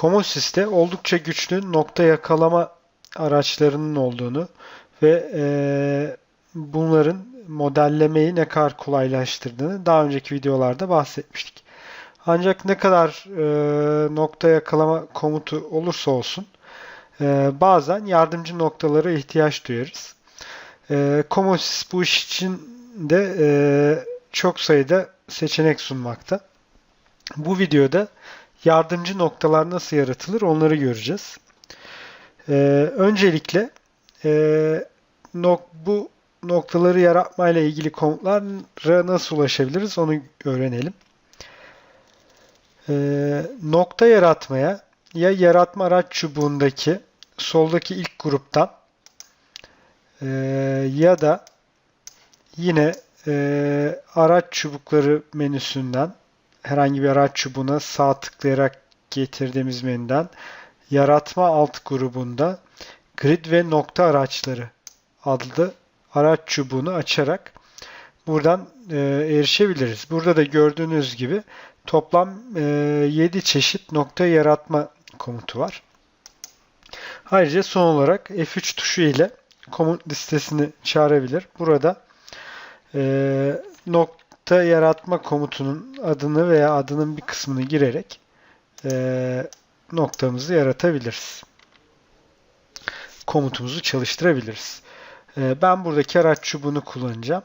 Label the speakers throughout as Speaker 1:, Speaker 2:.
Speaker 1: Comosys'te oldukça güçlü nokta yakalama araçlarının olduğunu ve eee, bunların modellemeyi ne kadar kolaylaştırdığını daha önceki videolarda bahsetmiştik. Ancak ne kadar eee, nokta yakalama komutu olursa olsun eee, bazen yardımcı noktalara ihtiyaç duyarız. Eee Comosys bu iş için de eee, çok sayıda seçenek sunmakta. Bu videoda yardımcı noktalar nasıl yaratılır onları göreceğiz. Ee, öncelikle e, nok bu noktaları yaratmayla ilgili komutlara nasıl ulaşabiliriz onu öğrenelim. Ee, nokta yaratmaya ya yaratma araç çubuğundaki soldaki ilk gruptan e, ya da yine e, araç çubukları menüsünden herhangi bir araç çubuğuna sağ tıklayarak getirdiğimiz menüden yaratma alt grubunda grid ve nokta araçları adlı araç çubuğunu açarak buradan e, erişebiliriz. Burada da gördüğünüz gibi toplam e, 7 çeşit nokta yaratma komutu var. Ayrıca son olarak F3 tuşu ile komut listesini çağırabilir. Burada e, nokta yaratma komutunun adını veya adının bir kısmını girerek e, noktamızı yaratabiliriz. Komutumuzu çalıştırabiliriz. E, ben buradaki araç çubuğunu kullanacağım.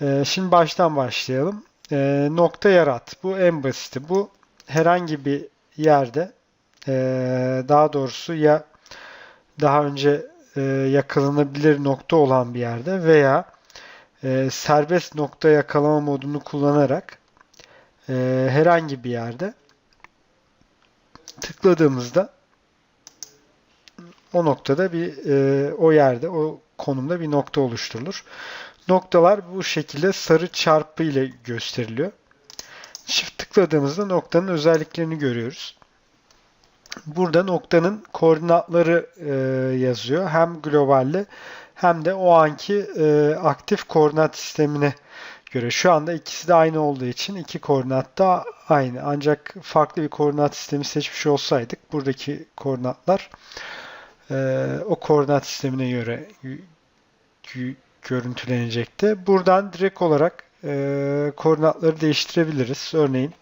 Speaker 1: E, şimdi baştan başlayalım. E, nokta yarat. Bu en basiti. Bu herhangi bir yerde e, daha doğrusu ya daha önce e, yakalanabilir nokta olan bir yerde veya e, serbest nokta yakalama modunu kullanarak e, herhangi bir yerde tıkladığımızda o noktada bir e, o yerde o konumda bir nokta oluşturulur. Noktalar bu şekilde sarı çarpı ile gösteriliyor. Çift tıkladığımızda noktanın özelliklerini görüyoruz. Burada noktanın koordinatları e, yazıyor. Hem globalde hem de o anki e, aktif koordinat sistemine göre. Şu anda ikisi de aynı olduğu için iki koordinat da aynı. Ancak farklı bir koordinat sistemi seçmiş olsaydık buradaki koordinatlar e, o koordinat sistemine göre görüntülenecekti. Buradan direkt olarak e, koordinatları değiştirebiliriz. Örneğin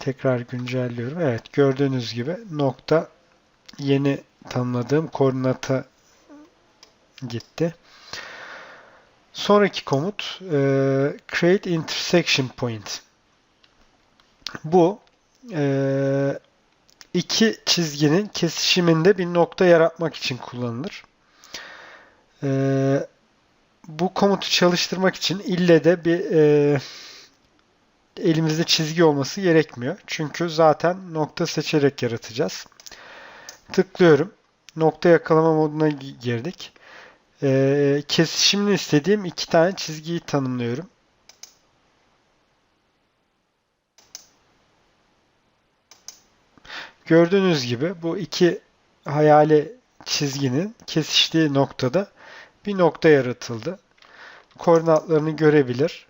Speaker 1: tekrar güncelliyorum. Evet gördüğünüz gibi nokta yeni tanımladığım koordinata gitti. Sonraki komut e, create intersection point. Bu e, iki çizginin kesişiminde bir nokta yaratmak için kullanılır. E, bu komutu çalıştırmak için ille de bir e, elimizde çizgi olması gerekmiyor. Çünkü zaten nokta seçerek yaratacağız. Tıklıyorum. Nokta yakalama moduna girdik. Ee, kesişimini istediğim iki tane çizgiyi tanımlıyorum. Gördüğünüz gibi bu iki hayali çizginin kesiştiği noktada bir nokta yaratıldı. Koordinatlarını görebilir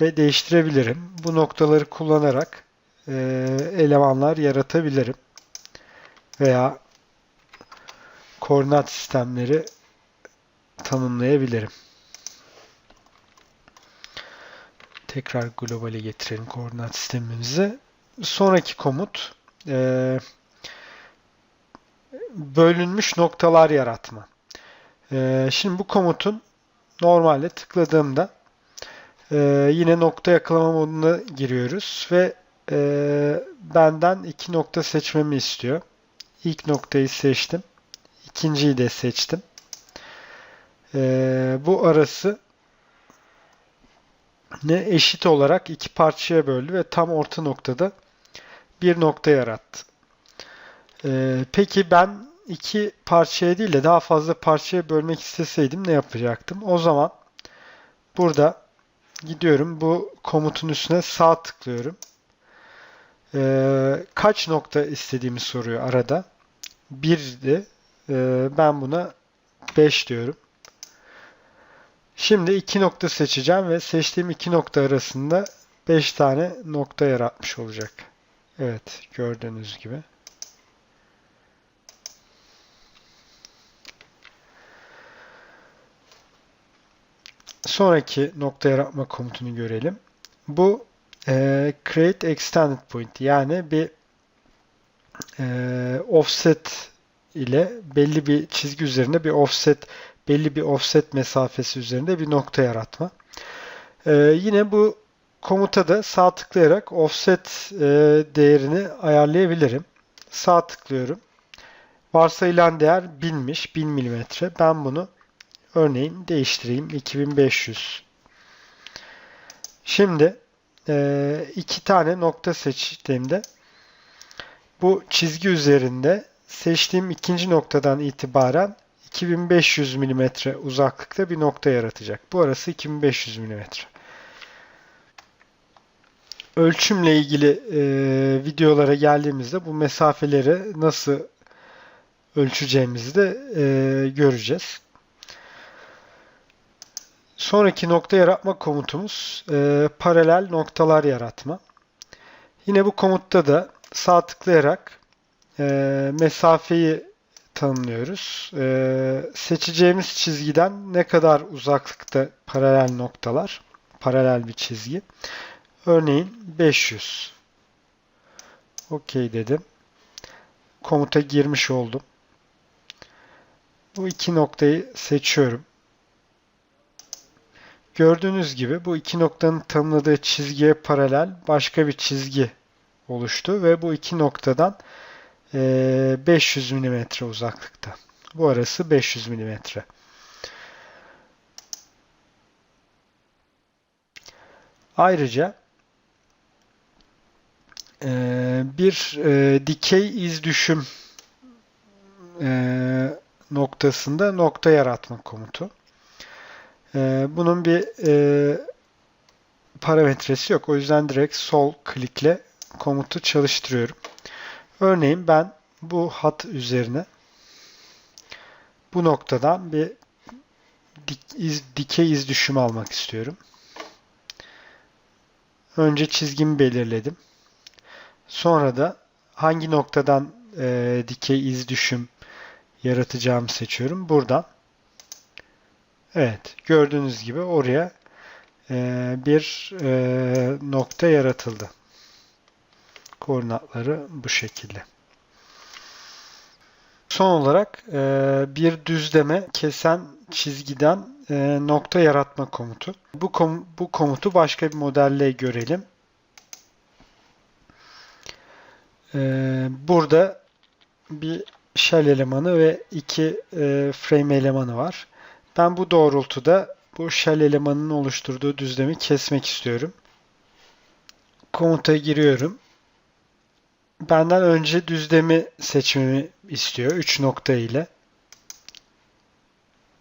Speaker 1: ve değiştirebilirim. Bu noktaları kullanarak e, elemanlar yaratabilirim. Veya koordinat sistemleri tanımlayabilirim. Tekrar globale getirelim koordinat sistemimizi. Sonraki komut e, bölünmüş noktalar yaratma. E, şimdi bu komutun normalde tıkladığımda e, yine nokta yakalama moduna giriyoruz ve e, benden iki nokta seçmemi istiyor. İlk noktayı seçtim. İkinciyi de seçtim. Ee, bu arası ne eşit olarak iki parçaya böldü ve tam orta noktada bir nokta yarattı. Ee, peki ben iki parçaya değil de daha fazla parçaya bölmek isteseydim ne yapacaktım? O zaman burada gidiyorum bu komutun üstüne sağ tıklıyorum. Ee, kaç nokta istediğimi soruyor arada. 1'di. Ee, ben buna 5 diyorum. Şimdi iki nokta seçeceğim ve seçtiğim iki nokta arasında 5 tane nokta yaratmış olacak. Evet, gördüğünüz gibi. Sonraki nokta yaratma komutunu görelim. Bu e, create extended point yani bir e, offset ile belli bir çizgi üzerinde bir offset belli bir offset mesafesi üzerinde bir nokta yaratma. E, yine bu komuta da sağ tıklayarak offset e, değerini ayarlayabilirim. Sağ tıklıyorum. Varsayılan değer 1000'miş, 1000 mm. Ben bunu örneğin değiştireyim. 2500. Şimdi e, iki tane nokta seçtiğimde bu çizgi üzerinde seçtiğim ikinci noktadan itibaren 2500 mm uzaklıkta bir nokta yaratacak. Bu arası 2500 mm. Ölçümle ilgili e, videolara geldiğimizde bu mesafeleri nasıl ölçeceğimizi de e, göreceğiz. Sonraki nokta yaratma komutumuz e, paralel noktalar yaratma. Yine bu komutta da sağ tıklayarak e, mesafeyi tanımlıyoruz. E, seçeceğimiz çizgiden ne kadar uzaklıkta paralel noktalar, paralel bir çizgi. Örneğin 500. OK dedim. Komuta girmiş oldum. Bu iki noktayı seçiyorum. Gördüğünüz gibi bu iki noktanın tanımladığı çizgiye paralel başka bir çizgi oluştu ve bu iki noktadan 500 mm uzaklıkta. Bu arası 500 mm. Ayrıca bir dikey iz düşüm noktasında nokta yaratma komutu. Bunun bir parametresi yok. O yüzden direkt sol klikle komutu çalıştırıyorum. Örneğin ben bu hat üzerine bu noktadan bir dik, iz, dikey iz düşümü almak istiyorum. Önce çizgimi belirledim. Sonra da hangi noktadan e, dikey iz düşüm yaratacağımı seçiyorum. Buradan. Evet. Gördüğünüz gibi oraya e, bir e, nokta yaratıldı. Koordinatları bu şekilde. Son olarak e, bir düzleme kesen çizgiden e, nokta yaratma komutu. Bu, kom bu komutu başka bir modelle görelim. E, burada bir shell elemanı ve iki frame elemanı var. Ben bu doğrultuda bu shell elemanının oluşturduğu düzlemi kesmek istiyorum. Komuta giriyorum. Benden önce düzlemi seçmemi istiyor 3 nokta ile.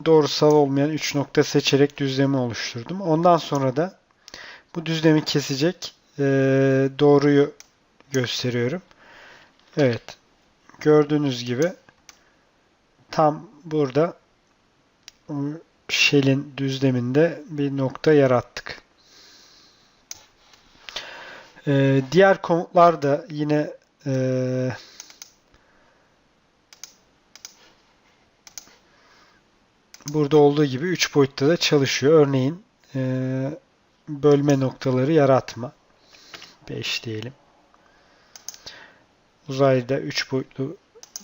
Speaker 1: Doğrusal olmayan 3 nokta seçerek düzlemi oluşturdum. Ondan sonra da bu düzlemi kesecek e, doğruyu gösteriyorum. Evet. Gördüğünüz gibi tam burada shell'in düzleminde bir nokta yarattık. Ee, diğer komutlar da yine e, burada olduğu gibi 3 boyutta da çalışıyor. Örneğin e, bölme noktaları yaratma. 5 diyelim. Uzayda 3 boyutlu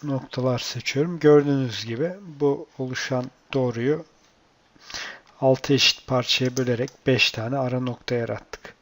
Speaker 1: noktalar seçiyorum. Gördüğünüz gibi bu oluşan doğruyu 6 eşit parçaya bölerek 5 tane ara nokta yarattık.